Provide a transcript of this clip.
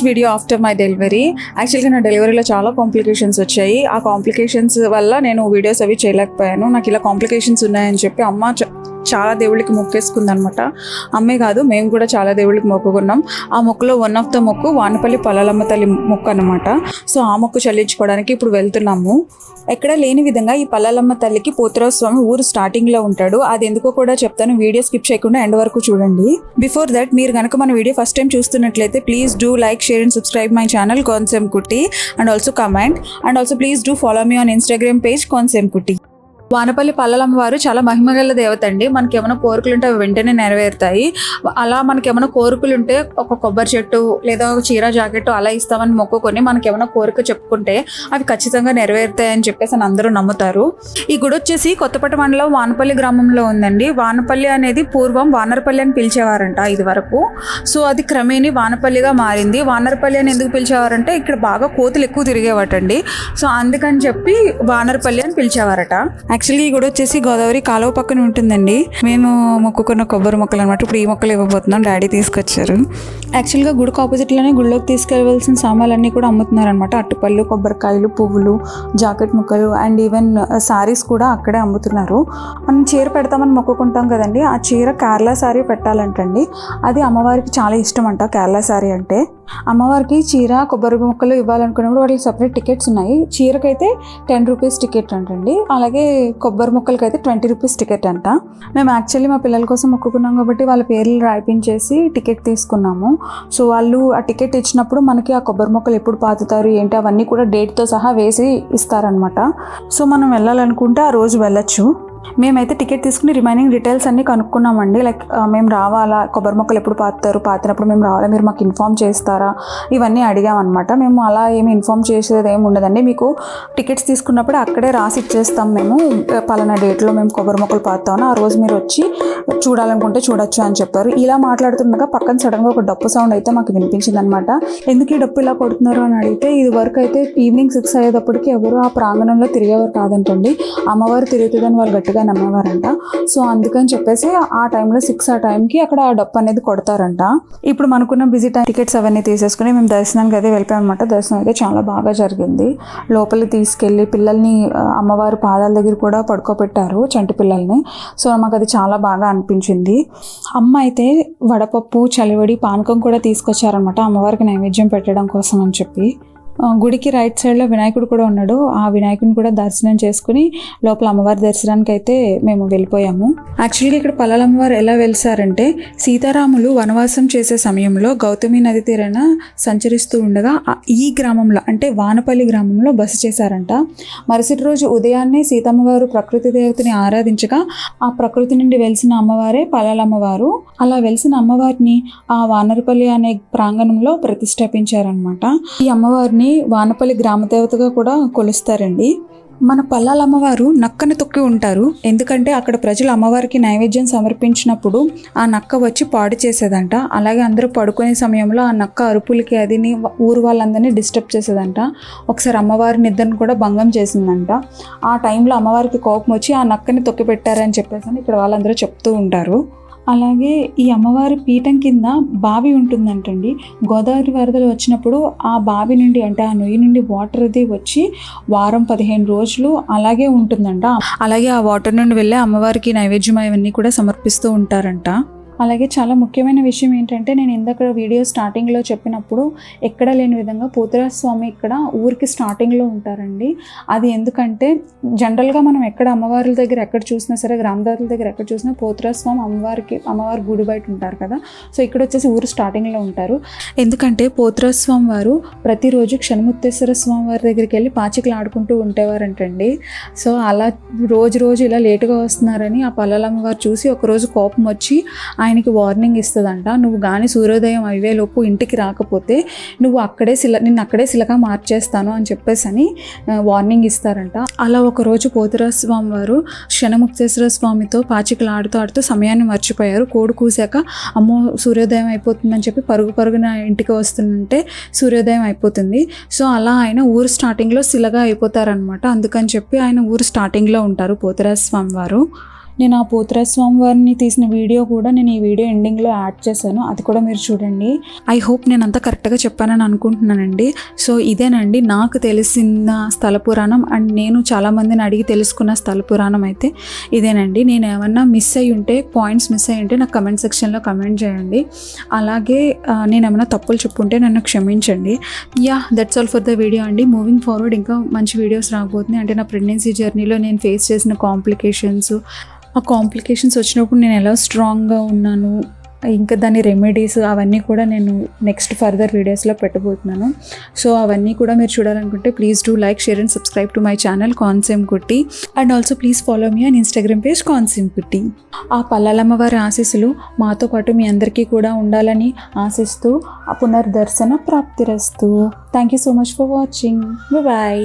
First video after my delivery యాక్చువల్గా నా డెలివరీలో చాలా కాంప్లికేషన్స్ వచ్చాయి. ఆ కాంప్లికేషన్స్ వల్ల నేను వీడియోస్ అవి చేయలేకపోయాను. నాకు ఇలా కాంప్లికేషన్స్ ఉన్నాయని చెప్పి అమ్మ చ- చాలా దేవుళ్ళకి మొక్కేసుకుంది అనమాట అమ్మే కాదు మేము కూడా చాలా దేవుళ్ళకి మొక్కుకున్నాం. ఆ మొక్కులో వన్ ఆఫ్ ద మొక్కు వానపల్లి పొలాలమ్మ తల్లి మొక్క అనమాట సో ఆ మొక్కు చెల్లించుకోవడానికి ఇప్పుడు వెళ్తున్నాము. ఎక్కడ లేని విధంగా ఈ పల్లాలమ్మ తల్లికి పోతురావు స్వామి ఊరు స్టార్టింగ్లో ఉంటాడు. అది ఎందుకో కూడా చెప్తాను వీడియో స్కిప్ చేయకుండా ఎండ్ వరకు చూడండి. బిఫోర్ దట్ మీరు కనుక మన వీడియో ఫస్ట్ టైం చూస్తున్నట్లయితే please do like share and subscribe my channel కాన్సెమ్ కుట్టి and also comment and also please do follow me on Instagram page కాన్సెమ్ కుట్టి వానపల్లి పల్లలమ్మ వారు చాలా మహిమగల దేవత అండి. మనకి ఏమైనా కోరికలు ఉంటే అవి వెంటనే నెరవేరుతాయి. అలా మనకి ఏమైనా కోరికలు ఉంటే ఒక కొబ్బరి చెట్టు లేదా ఒక చీర జాకెట్ అలా ఇస్తామని మొక్కుకొని మనకి ఏమైనా కోరిక చెప్పుకుంటే అవి ఖచ్చితంగా నెరవేరుతాయి అని చెప్పేసి అని అందరూ నమ్ముతారు. ఈ గుడి వచ్చేసి కొత్తపేట మండలం వానపల్లి గ్రామంలో ఉందండి. వానపల్లి అనేది పూర్వం వానరపల్లి అని పిలిచేవారంట ఇది వరకు సో అది క్రమేణి వానపల్లిగా మారింది. వానరపల్లి అని ఎందుకు పిలిచేవారంటే ఇక్కడ బాగా కోతులు ఎక్కువ తిరిగేవాటండి. సో అందుకని చెప్పి వానరపల్లి అని పిలిచేవారట. యాక్చువల్లీ ఈ గుడి వచ్చేసి గోదావరి కాలువ పక్కన ఉంటుందండి. మేము మొక్కుకున్న కొబ్బరి మొక్కలు అనమాట ఇప్పుడు ఈ మొక్కలు ఇవ్వబోతున్నాం. డాడీ తీసుకొచ్చారు. యాక్చువల్గా గుడికి ఆపోజిట్లోనే గుడిలోకి తీసుకెళ్ళవలసిన సామాన్లన్నీ కూడా అమ్ముతున్నారు అనమాట అట్టుపళ్ళు కొబ్బరికాయలు పువ్వులు జాకెట్ ముక్కలు అండ్ ఈవెన్ సారీస్ కూడా అక్కడే అమ్ముతున్నారు. మనం చీర పెడతామని మొక్కుకుంటాం కదండి. ఆ చీర కేరళ సారీ పెట్టాలంటండి. అది అమ్మవారికి చాలా ఇష్టం అంట కేరళ సారీ అంటే. అమ్మవారికి చీర కొబ్బరి ముక్కలు ఇవ్వాలనుకున్నప్పుడు వాటికి సపరేట్ టికెట్స్ ఉన్నాయి. చీరకైతే టెన్ రూపీస్ టికెట్ అంటండి. అలాగే కొబ్బరి ముక్కలకి అయితే ట్వంటీ రూపీస్ టికెట్ అంట. మేము యాక్చువల్లీ మా పిల్లల కోసం మొక్కుకున్నాం కాబట్టి వాళ్ళ పేర్లు రాయిపించేసి టికెట్ తీసుకున్నాము. సో వాళ్ళు ఆ టికెట్ ఇచ్చినప్పుడు మనకి ఆ కొబ్బరి మొక్కలు ఎప్పుడు పాతుతారు ఏంటి అవన్నీ కూడా డేట్తో సహా వేసి ఇస్తారనమాట సో మనం వెళ్ళాలనుకుంటే ఆ రోజు వెళ్ళచ్చు. మేమైతే టికెట్ తీసుకుని రిమైనింగ్ డీటెయిల్స్ అన్ని కనుక్కున్నామండి. లైక్ మేము రావాలా? కొబ్బరి మొక్కలు ఎప్పుడు పాతారు? పాతినప్పుడు మేము రావాలా? మీరు మాకు ఇన్ఫామ్ చేస్తారా? ఇవన్నీ అడిగామన్నమాట. మేము అలా ఏమి ఇన్ఫామ్ చేసేది ఏమి ఉండదండి. మీకు టికెట్స్ తీసుకున్నప్పుడు అక్కడే రాసి ఇచ్చేస్తాం మేము. పలానా డేట్లో మేము కొబ్బరి మొక్కలు పాతామని ఆ రోజు మీరు వచ్చి చూడాలనుకుంటే చూడొచ్చు అని చెప్పారు. ఇలా మాట్లాడుతుండగా పక్కన సడన్గా ఒక డప్పు సౌండ్ అయితే మాకు వినిపించింది అనమాట ఎందుకు ఈ డప్పు ఇలా కొడుతున్నారు? అని అడిగితే ఇది వరకు అయితే ఈవినింగ్ సిక్స్ అయ్యేటప్పటికి ఎవరు ఆ ప్రాంగణంలో తిరిగేవారు కాదంటండి. అమ్మవారు తిరుగుతుందని వాళ్ళు గట్టిగా నమ్మేవారంట. సో అందుకని చెప్పేసి ఆ టైంలో సిక్స్ ఆ టైంకి అక్కడ ఆ డప్పు అనేది కొడతారంట. ఇప్పుడు మనకున్న బిజీ టైం టికెట్స్ అవన్నీ తీసేసుకుని మేము దర్శనానికి అయితే వెళ్ళిపోయాం అనమాట దర్శనం అయితే చాలా బాగా జరిగింది. లోపలికి తీసుకెళ్ళి పిల్లల్ని అమ్మవారు పాదాల దగ్గర కూడా పడుకోబెట్టారు చంటి పిల్లల్ని. సో మాకు అది చాలా బాగా అనిపించింది. అమ్మ అయితే వడపప్పు చలివడి పానకం కూడా తీసుకొచ్చారనమాట అమ్మవారికి నైవేద్యం పెట్టడం కోసం అని చెప్పి. గుడికి రైట్ సైడ్లో వినాయకుడు కూడా ఉన్నాడు. ఆ వినాయకుడిని కూడా దర్శనం చేసుకుని లోపల అమ్మవారి దర్శనానికి అయితే మేము వెళ్ళిపోయాము. యాక్చువల్గా ఇక్కడ పల్లాల అమ్మవారు ఎలా వెలిసారంటే సీతారాములు వనవాసం చేసే సమయంలో గౌతమి నది తీరాన సంచరిస్తూ ఉండగా ఈ గ్రామంలో అంటే వానపల్లి గ్రామంలో బస చేశారంట. మరుసటి రోజు ఉదయాన్నే సీతమ్మవారు ప్రకృతి దేవతని ఆరాధించగా ఆ ప్రకృతి నుండి వెలిసిన అమ్మవారే పలాలమ్మవారు అలా వెలిసిన అమ్మవారిని ఆ వానరపల్లి అనే ప్రాంగణంలో ప్రతిష్టాపించారనమాట ఈ అమ్మవారిని వానపల్లి గ్రామదేవతగా కూడా కొలుస్తారండి. మన పల్లాల అమ్మవారు నక్కను తొక్కి ఉంటారు. ఎందుకంటే అక్కడ ప్రజలు అమ్మవారికి నైవేద్యం సమర్పించినప్పుడు ఆ నక్క వచ్చి పాడు చేసేదంట. అలాగే అందరూ పడుకునే సమయంలో ఆ నక్క అరుపులకి అదిని ఊరు వాళ్ళందరినీ డిస్టర్బ్ చేసేదంట. ఒకసారి అమ్మవారి నిద్రను కూడా భంగం చేసిందంట. ఆ టైంలో అమ్మవారికి కోపం వచ్చి ఆ నక్కని తొక్కి పెట్టారని చెప్పేసి అని ఇక్కడ వాళ్ళందరూ చెప్తూ ఉంటారు. అలాగే ఈ అమ్మవారి పీఠం కింద బావి ఉంటుందంటండి. గోదావరి వరదలు వచ్చినప్పుడు ఆ బావి నుండి అంటే ఆ నుయ్యి నుండి వాటర్ అది వచ్చి వారం పదిహేను రోజులు అలాగే ఉంటుందంట. అలాగే ఆ వాటర్ నుండి వెళ్ళే అమ్మవారికి నైవేద్యం అవన్నీ కూడా సమర్పిస్తూ ఉంటారంట. అలాగే చాలా ముఖ్యమైన విషయం ఏంటంటే నేను ఇందాక వీడియో స్టార్టింగ్లో చెప్పినప్పుడు ఎక్కడ లేని విధంగా పోతురాజ స్వామి ఇక్కడ ఊరికి స్టార్టింగ్లో ఉంటారండి. అది ఎందుకంటే జనరల్గా మనం ఎక్కడ అమ్మవారి దగ్గర ఎక్కడ చూసినా సరే గ్రామదారుల దగ్గర ఎక్కడ చూసినా పోతురాజ స్వామి అమ్మవారికి అమ్మవారి గుడి బయట ఉంటారు కదా. సో ఇక్కడ వచ్చేసి ఊరు స్టార్టింగ్లో ఉంటారు. ఎందుకంటే పోతురాజ స్వామి వారు ప్రతిరోజు క్షణముత్తేశ్వర స్వామి వారి దగ్గరికి వెళ్ళి పాచికలు ఆడుకుంటూ ఉండేవారంటండి సో అలా రోజు రోజు ఇలా లేటుగా వస్తున్నారని ఆ పల్లెలమ్మ వారు చూసి ఒకరోజు కోపం వచ్చి ఆయనకి వార్నింగ్ ఇస్తుందంట. నువ్వు కానీ సూర్యోదయం అయ్యేలోపు ఇంటికి రాకపోతే నువ్వు అక్కడే శిల నిన్ను అక్కడే శిలగా మార్చేస్తాను అని చెప్పేసి అని వార్నింగ్ ఇస్తారంట. అలా ఒకరోజు పోతురాజ స్వామి వారు క్షణముక్తేశ్వర స్వామితో పాచికలు ఆడుతూ ఆడుతూ సమయాన్ని మర్చిపోయారు. కోడి కూసాక అమ్మో సూర్యోదయం అయిపోతుందని చెప్పి పరుగు పరుగున ఇంటికి వస్తుంటే సూర్యోదయం అయిపోతుంది. సో అలా ఆయన ఊరు స్టార్టింగ్లో శిలగా అయిపోతారనమాట అందుకని చెప్పి ఆయన ఊరు స్టార్టింగ్లో ఉంటారు పోతురాజ స్వామి వారు. నేను ఆ పోతరాస్వామి వారిని తీసిన వీడియో కూడా నేను ఈ వీడియో ఎండింగ్లో యాడ్ చేశాను. అది కూడా మీరు చూడండి. ఐ హోప్ నేను అంతా కరెక్ట్గా చెప్పానని అనుకుంటున్నానండి. సో ఇదేనండి. నాకు తెలిసిన స్థల పురాణం అండ్ నేను చాలామందిని అడిగి తెలుసుకున్న స్థల పురాణం అయితే ఇదేనండి. నేను ఏమన్నా మిస్ అయ్యి ఉంటే పాయింట్స్ మిస్ అయ్యి ఉంటే నాకు కమెంట్ సెక్షన్లో కమెంట్ చేయండి. అలాగే నేను ఏమైనా తప్పులు చెప్పుంటే నన్ను క్షమించండి. Yeah that's all for the video అండి. మూవింగ్ ఫార్వర్డ్ ఇంకా మంచి వీడియోస్ రాబోతున్నాయి. అంటే నా ప్రెగ్నెన్సీ జర్నీలో నేను ఫేస్ చేసిన కాంప్లికేషన్స్ ఆ కాంప్లికేషన్స్ వచ్చినప్పుడు నేను ఎలా స్ట్రాంగ్గా ఉన్నాను ఇంకా దాని రెమెడీస్ అవన్నీ కూడా నేను నెక్స్ట్ ఫర్దర్ వీడియోస్లో పెట్టబోతున్నాను. సో అవన్నీ కూడా మీరు చూడాలనుకుంటే please do like share and subscribe to my channel కాన్సెమ్ కుట్టి and also please follow me and Instagram page కాన్సెమ్ కుట్టి ఆ పల్లాలమ్మ వారి ఆశీస్సులు మాతో పాటు మీ అందరికీ కూడా ఉండాలని ఆశిస్తూ ఆ పునర్దర్శన ప్రాప్తిరస్తూ thank you so much for watching bye